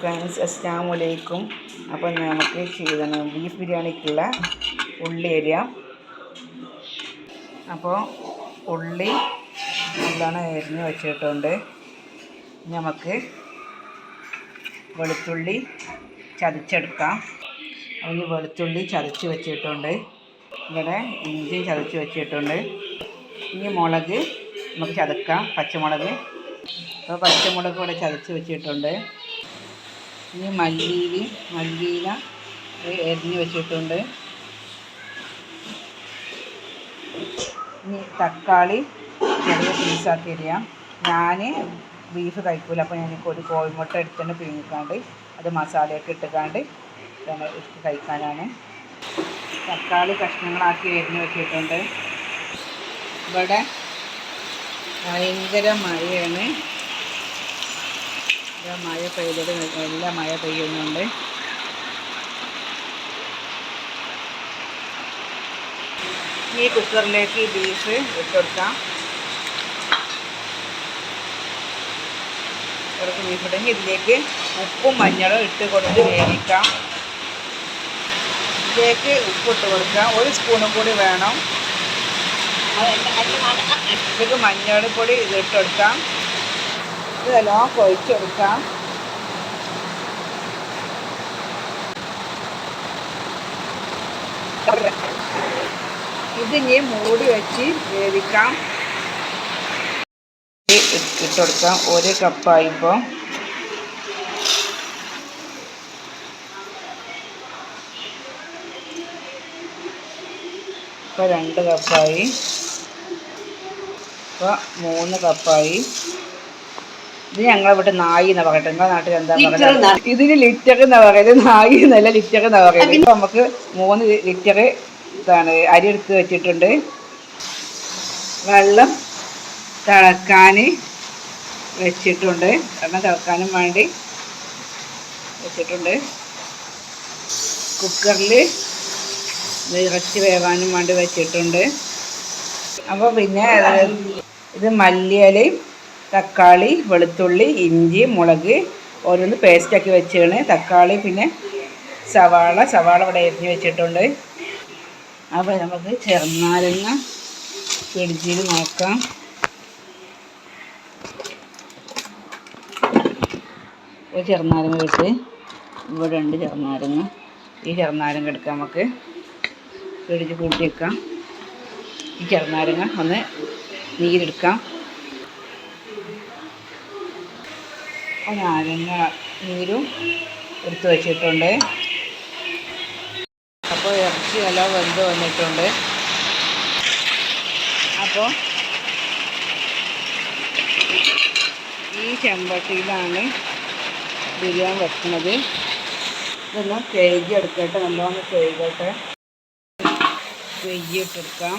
Friends അസ്സാം വലൈക്കും അപ്പോൾ നമുക്ക് ചെയ്തണം ബീഫ് ബിരിയാണിക്കുള്ള ഉള്ളി അരിയാം. അപ്പോൾ ഉള്ളി നല്ലോണം എരിഞ്ഞ് വെച്ചിട്ടുണ്ട്. നമുക്ക് വെളുത്തുള്ളി ചതച്ചെടുക്കാം. അതിന് വെളുത്തുള്ളി ചതച്ച് വെച്ചിട്ടുണ്ട്. ഇവിടെ ഇഞ്ചി ചതച്ച് വെച്ചിട്ടുണ്ട്. ഇനി മുളക് നമുക്ക് ചതക്കാം. പച്ചമുളക്. അപ്പോൾ പച്ചമുളക് ഇവിടെ ചതച്ച് വെച്ചിട്ടുണ്ട്. ഇനി മല്ലിയില മല്ലിയില എരിഞ്ഞ് വെച്ചിട്ടുണ്ട്. ഇനി തക്കാളി ചെറിയ പീസാക്കി എരിയാം ഞാൻ ബീഫ് കഴിക്കൂല അപ്പോൾ ഞാൻ ഒരു കോഴിമുട്ട എടുത്തിട്ട് പിഴിഞ്ഞിക്കാണ്ട് അത് മസാലയൊക്കെ ഇട്ടുകാണ്ട് കഴിക്കാനാണ്. തക്കാളി കഷ്ണങ്ങളാക്കി എരിഞ്ഞ് വെച്ചിട്ടുണ്ട്. ഇവിടെ ഭയങ്കര മഴയാണ്. മഴ പെയ്തത്. നല്ല മഴ പെയ്യുന്നുണ്ട്. ഈ കുക്കറിലേക്ക് ബീഫ് ഇട്ടുകൊടുക്കാം കുറച്ച് ബീഫ് ഇട്ടെങ്കിൽ ഇതിലേക്ക് ഉപ്പും മഞ്ഞളും ഇട്ട് കൊടുത്ത് വേവിക്കാം. ഇതിലേക്ക് ഉപ്പ് ഇട്ട് കൊടുക്കാം. ഒരു സ്പൂണും കൂടി വേണം. ഇതിലേക്ക് മഞ്ഞൾ പൊടി ഇത് ഇട്ട് കൊടുക്കാം. ഇതെല്ലാം കൊഴിച്ചെടുക്കാം ഇതിനി മൂടി വെച്ച് വേവിക്കാം. ഇട്ടുകൊടുക്കാം ഒരു കപ്പായിപ്പോൾ ഇപ്പോൾ രണ്ട് കപ്പായി. ഇപ്പോൾ മൂന്ന് കപ്പായി. ഇത് ഞങ്ങളെ ഇവിടെ നായി എന്നാ പറയട്ടെ. നിങ്ങളുടെ നാട്ടിൽ എന്താ പറയുക ഇതിന് ലിറ്റർ എന്നാ പറയുന്നത് നായി എന്നല്ല ലിറ്റർ എന്നാ പറയുന്നത് ഇപ്പൊ നമുക്ക് മൂന്ന് ലിറ്റർ ഇതാണ് അരി എടുത്ത് വെച്ചിട്ടുണ്ട്. വെള്ളം തിളക്കാൻ വെച്ചിട്ടുണ്ട്. വെള്ളം തിളക്കാനും വേണ്ടി വെച്ചിട്ടുണ്ട്. കുക്കറിൽ ഇറച്ചി വേവാനും വേണ്ടി വെച്ചിട്ടുണ്ട്. അപ്പോൾ പിന്നെ ഇത് മല്ലിയിലയും തക്കാളി വെളുത്തുള്ളി ഇഞ്ചി മുളക് ഓരോന്ന് പേസ്റ്റാക്കി വെച്ചാണ്. തക്കാളി പിന്നെ സവാള സവാള ഇവിടെ എരിഞ്ഞ് വെച്ചിട്ടുണ്ട്. അപ്പോൾ നമുക്ക് ചെറുനാരങ്ങ പിടിച്ചിൽ നോക്കാം. ഒരു ചെറുനാരങ്ങ ഇട്ട് ഇവിടെ ഉണ്ട് ചെറുനാരങ്ങ. ഈ ചെറുനാരങ്ങ എടുക്കാം നമുക്ക്. പിടിച്ച് കൂട്ടി വെക്കാം. ഈ ചെറുനാരങ്ങ ഒന്ന് നീരെടുക്കാം. നാരങ്ങ നീരും എടുത്ത് വച്ചിട്ടുണ്ട്. അപ്പോൾ ഇറച്ചി എല്ലാം വെന്ത് വന്നിട്ടുണ്ട്. അപ്പോൾ ഈ ചെമ്പട്ടിയിലാണ് ബിരിയാണി വെക്കുന്നത്. ഇതൊന്ന് കഴുകി എടുക്കട്ടെ നല്ലോണം കഴുകട്ടെ. കഴുകിയിട്ടെടുക്കാം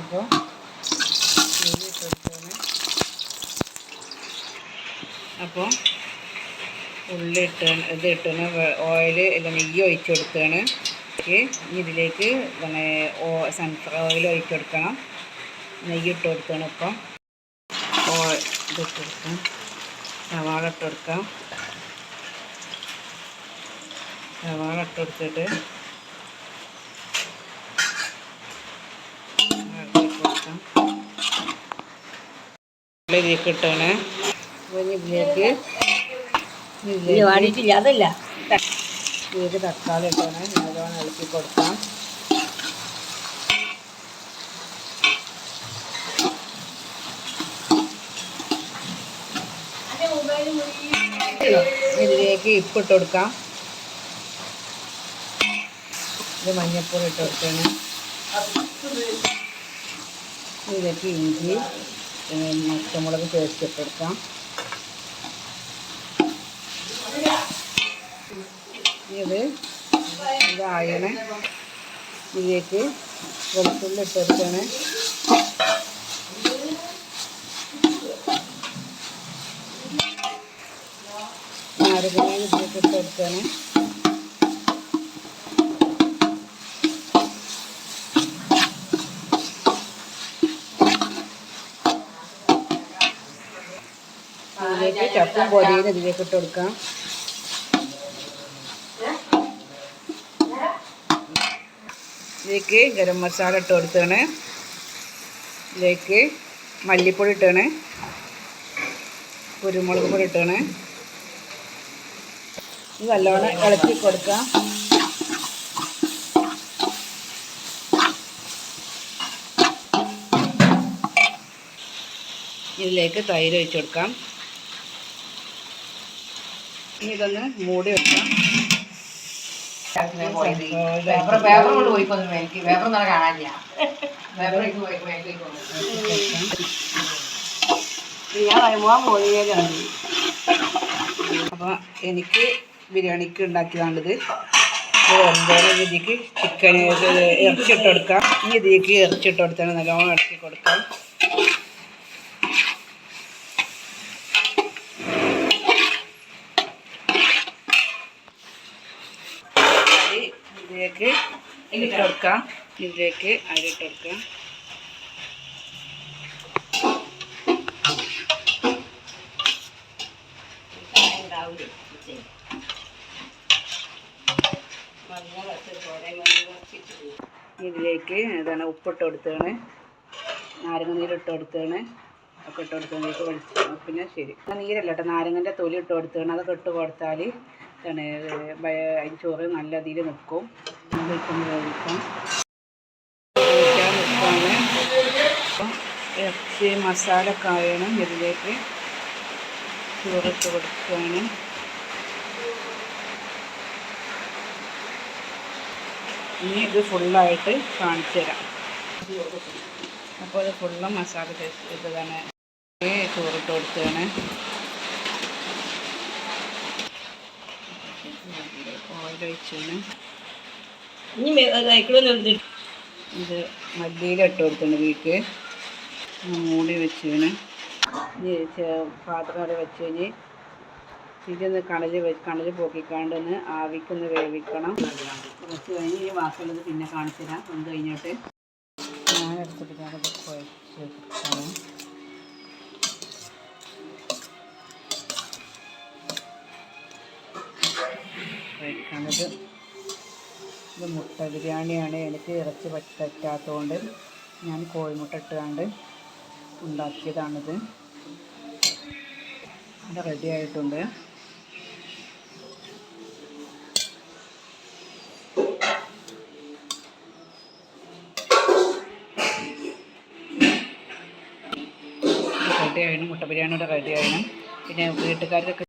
അപ്പോൾ അപ്പോൾ ഉള്ളി ഇട്ട് ഇത് ഇട്ടാണ് ഓയിൽ ഇല്ല നെയ്യ് ഒഴിച്ച് കൊടുക്കുകയാണ് ഇതിലേക്ക് പിന്നെ ഓ സൺഫ്ലവർ ഓയിൽ ഒഴിച്ച് കൊടുക്കണം. നെയ്യ് ഇട്ട് കൊടുക്കണം ഇപ്പം. ഓ ഇതിട്ട് കൊടുക്കാം. സവാള ഇട്ട് കൊടുക്കാം. സവാള ഇട്ട് കൊടുത്തിട്ട് ഇതിലേക്ക് ഇട്ടാണ്. ഇതിലേക്ക് വാടിയിട്ടില്ല അതല്ല. ഇതിലേക്ക് തക്കാളി ഇട്ടാണ് നല്ലോണം ഇളക്കി കൊടുക്കാം. ഇതിലേക്ക് ഇപ്പിട്ട് കൊടുക്കാം. ഇത് മഞ്ഞൾപ്പൊടി ഇട്ട് കൊടുക്കണം ഇതിലേക്ക് ഇഞ്ചി പച്ചമുളക് പേസ്റ്റ് ഇട്ട് ഇത് ഇതായണേ ഇതിലേക്ക് വെളുത്തുള്ളി ഇട്ട് കൊടുക്കണേ. നാരങ്ങ ഇതിലേക്ക് ഇട്ട് കൊടുക്കണേ. ഇതിലേക്ക് ചപ്പും പൊടിയും ഇതിലേക്ക് ഇട്ട് കൊടുക്കാം. ഇതിലേക്ക് ഗരം മസാല ഇട്ട് കൊടുത്താണ്. ഇതിലേക്ക് മല്ലിപ്പൊടി ഇട്ടാണ്. കുരുമുളക് പൊടി ഇട്ടാണ്. ഇത് നല്ലോണം ഇളക്കി കൊടുക്കാം. ഇതിലേക്ക് തൈര് ഒഴിച്ച് കൊടുക്കാം. ഇനി ഇതൊന്ന് മൂടി വെക്കാം. പേപ്പർ പേപ്പർ കൊണ്ട് പോയി കൊന്നു എനിക്ക് പേപ്പർ നല്ല കാണാനില്ല. പേപ്പർ പോയി മേലേക്ക് ഞാൻ വരുമ്പോൾ പോയാണ് അപ്പോൾ എനിക്ക് ബിരിയാണിക്ക് ഉണ്ടാക്കിയതാണിത്. ഇത് എന്തോരം ചിക്കൻ ഇറച്ചി ഇട്ട് കൊടുക്കാം ഇനി ഇതിലേക്ക് ഇറച്ചി ഇട്ട് കൊടുത്താണ് നല്ലോണം ഇറക്കി കൊടുക്കാം അരി ഇതിലേക്ക് ഇട്ട് ഇതിലേക്ക് അരി ഇതിലേക്ക് ഏതാണ് ഉപ്പിട്ട് കൊടുത്താണ് നാരങ്ങ നീരിട്ട് കൊടുത്താണ് ഒക്കെ ഇട്ട് കൊടുത്തതിലേക്ക് വെളിച്ച് പിന്നെ ശരി. നീരല്ല കേട്ടോ. നാരങ്ങന്റെ തൊലി ഇട്ട് കൊടുത്താണ് അതൊക്കെ ഇട്ട് കൊടുത്താൽ എന്താണ് അതിന് ചോറ് നല്ല ഇതിൽ നിൽക്കും. ഇറച്ചി മസാല കായണം ഇതിലേക്ക് ചോറിട്ട് കൊടുക്കുകയാണ്. ഇനി ഇത് ഫുള്ളായിട്ട് കാണിച്ചു തരാം അപ്പോൾ ഇത് ഫുള്ള് മസാല ഇതാണ് ചോറിട്ട് കൊടുത്തതാണ്. ഇത് മല്ലിയിലിട്ട് കൊടുത്തുണ്ട് വീക്ക് മൂടി ചെ- പാത്രം അവിടെ വെച്ച് കഴിഞ്ഞ് ഇതൊന്ന് കണൽ കണൽ പോക്കിക്കാണ്ടൊന്ന് ആവിക്കൊന്ന് വേവിക്കണം. കുറച്ച് കഴിഞ്ഞ് ഈ വാക്കുള്ളത് പിന്നെ കാണിച്ചു തരാം ഒന്ന് കഴിഞ്ഞിട്ട്. ഞാൻ എടുത്തിട്ട് കുഴച്ച് വെച്ചിട്ടാണ് കഴിക്കണത് ഇത് മുട്ട ബിരിയാണിയാണ് എനിക്ക് ഇറച്ചി പറ്റ പറ്റാത്തതുകൊണ്ട് ഞാൻ കോഴിമുട്ട ഇട്ടുകൊണ്ട് ഉണ്ടാക്കിയതാണിത്. അത് റെഡി ആയിട്ടുണ്ട്. റെഡി ആയിരുന്നു മുട്ട ബിരിയാണിയുടെ റെഡി ആയിരുന്നു പിന്നെ വീട്ടുകാർക്കൊക്കെ